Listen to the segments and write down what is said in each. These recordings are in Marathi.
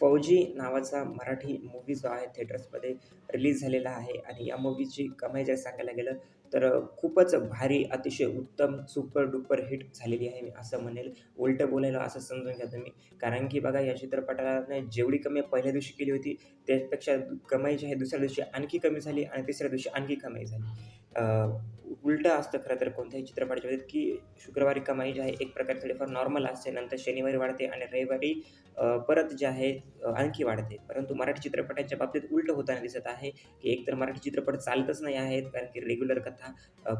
फौजी नावाचा मराठी मूव्ही जो आहे थिएटर्समध्ये रिलीज झालेला आहे. आणि या मूव्हीची कमाई जर सांगायला गेलं तर खूपच भारी अतिशय उत्तम सुपर डुपर हिट झालेली आहे. मी असं म्हणेल. उलटं बोलायला असं समजून घ्या तुम्ही. कारण की बघा या चित्रपटाला जेवढी कमाई पहिल्या दिवशी केली होती त्यापेक्षा कमाई जी आहे दुसऱ्या दिवशी आणखी कमी झाली आणि तिसऱ्या दिवशी आणखी कमाई झाली. उलटं असतं खरं तर कोणत्याही चित्रपटाच्या बाबतीत की शुक्रवारी कमाई जी आहे एक प्रकारे थोडीफार नॉर्मल असते. नंतर शनिवारी वाढते आणि रविवारी परत जे आहे आणखी वाढते. परंतु मराठी चित्रपटाच्या बाबतीत उलटं होताना दिसत आहे की एकतर मराठी चित्रपट चालतच नाही आहेत कारण की रेग्युलर कथा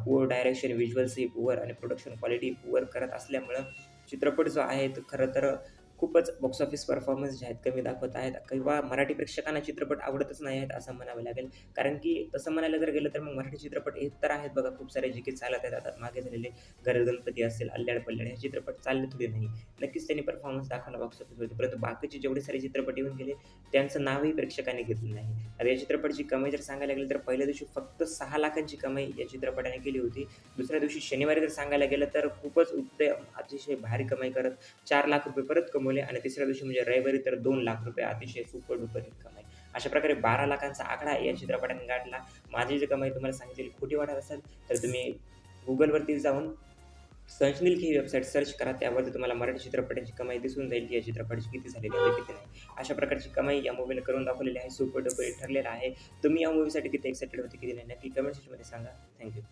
पुअर डायरेक्शन व्हिज्युअल्सही पुअर आणि प्रोडक्शन क्वालिटी पुअर करत असल्यामुळं चित्रपट जो आहे तो खरं तर खूपच बॉक्स ऑफिस परफॉर्मन्स जे आहेत कमी दाखवत आहेत किंवा मराठी प्रेक्षकांना चित्रपट आवडतच नाही आहेत असं म्हणावं लागेल. कारण की तसं म्हणायला जर गेलं तर मग मराठी चित्रपट हे तर आहेत बघा खूप सारे जे की चालत आहेत. आता मागे झालेले गरज गणपती असेल अल्ल्याड पल्ल्याड हे चित्रपट चालले थोडे नाही. नक्कीच त्यांनी परफॉर्मन्स दाखवला बॉक्स ऑफिसवरती परंतु बाकीचे जेवढे सारे चित्रपट येऊन गेले त्यांचं नावही प्रेक्षकांनी घेतलं नाही. आता या चित्रपटाची कमाई जर सांगायला गेलं तर पहिल्या दिवशी फक्त सहा लाखांची कमाई या चित्रपटाने केली होती. दुसऱ्या दिवशी शनिवारी जर सांगायला गेलं तर खूपच उत्तम अतिशय भारी कमाई करत चार लाख रुपये परत कमवले आणि तिसऱ्या दिवशी म्हणजे रविवारी तर दोन लाख रुपये अतिशय सुपर डुपर कमाई अशा प्रकारे बारा लाखांचा आकडा या चित्रपटाने गाठला. माझी जी कमाई तुम्हाला सांगितली खोटी वाटत असेल तर तुम्ही गुगलवरती जाऊन संशनील ही वेबसाईट सर्च करा. त्यावरती तुम्हाला मराठी चित्रपटांची कमाई दिसून जाईल की या चित्रपटाची किती झालेली आहे किती नाही. अशा प्रकारची कमाई या मूवीने करून दाखवलेली आहे. सुपर डुपर ठरलेला आहे. तुम्ही या मूवीसाठी किती एक्साइटेड होते किती नाही नक्की कमेंट सेक्शनमध्ये सांगा. थँक्यू